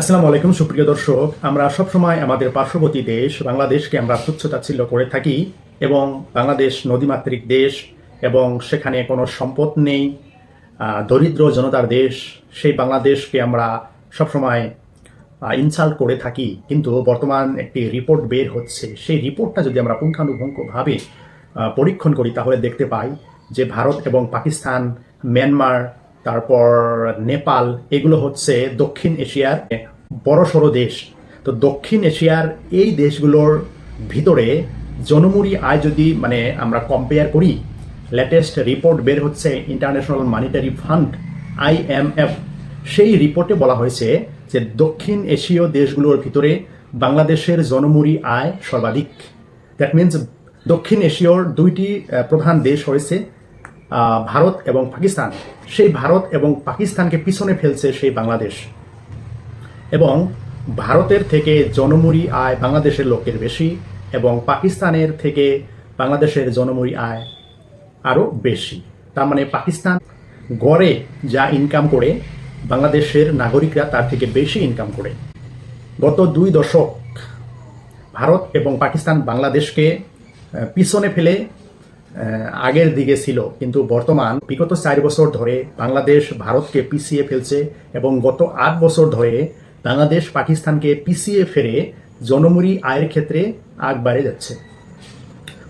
আসসালামু আলাইকুম, সুপ্রিয় দর্শক। আমরা সবসময় আমাদের পার্শ্ববর্তী দেশ, বাংলাদেশকে আমরা তুচ্ছতাচ্ছিল্য করে থাকি এবং বাংলাদেশ নদীমাতৃক দেশ এবং সেখানে কোনো সম্পদ নেই দরিদ্র জনতার দেশ, সেই বাংলাদেশকে আমরা সবসময় ইনসাল্ট করে থাকি। কিন্তু বর্তমান একটি রিপোর্ট বের হচ্ছে। সেই রিপোর্টটা যদি আমরা পুঙ্খানুপুঙ্খভাবে পরীক্ষণ করি, তাহলে দেখতে পাই যে ভারত এবং পাকিস্তান, মিয়ানমার তারপর নেপাল, এগুলো হচ্ছে দক্ষিণ এশিয়ার বড় সড়ো দেশ। তো দক্ষিণ এশিয়ার এই দেশগুলোর ভিতরে জনমুরি আয় যদি মানে আমরা কম্পেয়ার করি লেটেস্ট রিপোর্ট বের হচ্ছে ইন্টারন্যাশনাল মানিটারি ফান্ড আইএমএফ সেই রিপোর্টে বলা হয়েছে যে দক্ষিণ এশীয় দেশগুলোর ভিতরে বাংলাদেশের জনমুরি আয় সর্বাধিক। দ্যাট মিনস দক্ষিণ এশীয়র দুইটি প্রধান দেশ হয়েছে ভারত এবং পাকিস্তান। সেই ভারত এবং পাকিস্তানকে পিছনে ফেলছে সেই বাংলাদেশ। এবং ভারতের থেকে জনমুরি আয় বাংলাদেশের লোকের বেশি এবং পাকিস্তানের থেকে বাংলাদেশের জনমুরি আয় আরও বেশি। তার মানে পাকিস্তান গড়ে যা ইনকাম করে, বাংলাদেশের নাগরিকরা তার থেকে বেশি ইনকাম করে। গত দুই দশক ভারত এবং পাকিস্তান বাংলাদেশকে পিছনে ফেলে আগের দিকে ছিল, কিন্তু বর্তমান বিগত চার বছর ধরে বাংলাদেশ ভারতকে পিছিয়ে ফেলছে এবং গত আট বছর ধরে বাংলাদেশ পাকিস্তানকে পিছিয়ে ফেরে জনমুরি আয়ের ক্ষেত্রে আগ বাড়ে যাচ্ছে।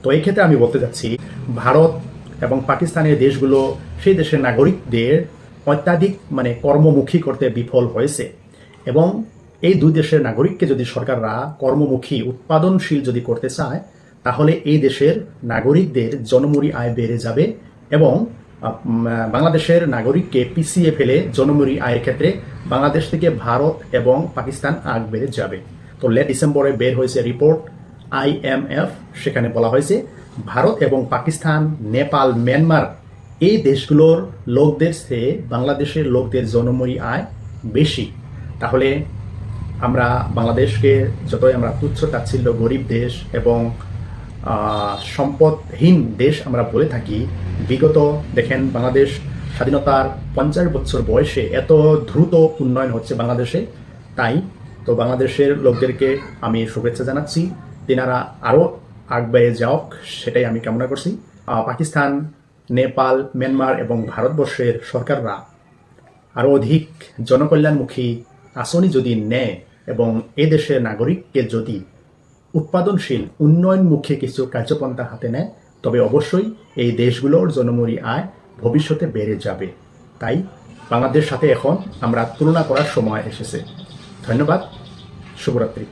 তো এই ক্ষেত্রে আমি বলতে চাচ্ছি, ভারত এবং পাকিস্তানের দেশগুলো সেই দেশের নাগরিকদের অত্যাধিক মানে কর্মমুখী করতে বিফল হয়েছে এবং এই দুই দেশের নাগরিককে যদি সরকাররা কর্মমুখী, উৎপাদনশীল যদি করতে চায় তাহলে এই দেশের নাগরিকদের জনমুরি আয় বেড়ে যাবে এবং বাংলাদেশের নাগরিককে পিছিয়ে ফেলে জনমুরি আয়ের ক্ষেত্রে বাংলাদেশ থেকে ভারত এবং পাকিস্তান আগ বেড়ে যাবে। তো লেট ডিসেম্বরে বের হয়েছে রিপোর্ট আইএমএফ সেখানে বলা হয়েছে ভারত এবং পাকিস্তান, নেপাল, মিয়ানমার এই দেশগুলোর লোকদের চেয়ে বাংলাদেশের লোকদের জনময়ী আয় বেশি। তাহলে আমরা বাংলাদেশকে যতই আমরা তুচ্ছ তাচ্ছিল্য গরিব দেশ এবং সম্পদহীন দেশ আমরা বলে থাকি। বিগত, দেখেন, বাংলাদেশ স্বাধীনতার পঞ্চাশ বছর বয়সে এত দ্রুত উন্নয়ন হচ্ছে বাংলাদেশে। তাই তো বাংলাদেশের লোকদেরকে আমি শুভেচ্ছা জানাচ্ছি। তেনারা আরও আগবাড়ে যাওক, সেটাই আমি কামনা করছি। পাকিস্তান, নেপাল, মিয়ানমার এবং ভারতবর্ষের সরকাররা আরও অধিক জনকল্যাণমুখী আসনি যদি নেয় এবং এ দেশের নাগরিককে যদি উৎপাদনশীল, উন্নয়নমুখী কিছু কার্যপন্থা হাতে নেয়, তবে অবশ্যই এই দেশগুলোর জনমরি আয় ভবিষ্যতে বেড়ে যাবে। তাই বাংলাদেশের সাথে এখন আমরা তুলনা করার সময় এসেছে। ধন্যবাদ। শুভরাত্রি।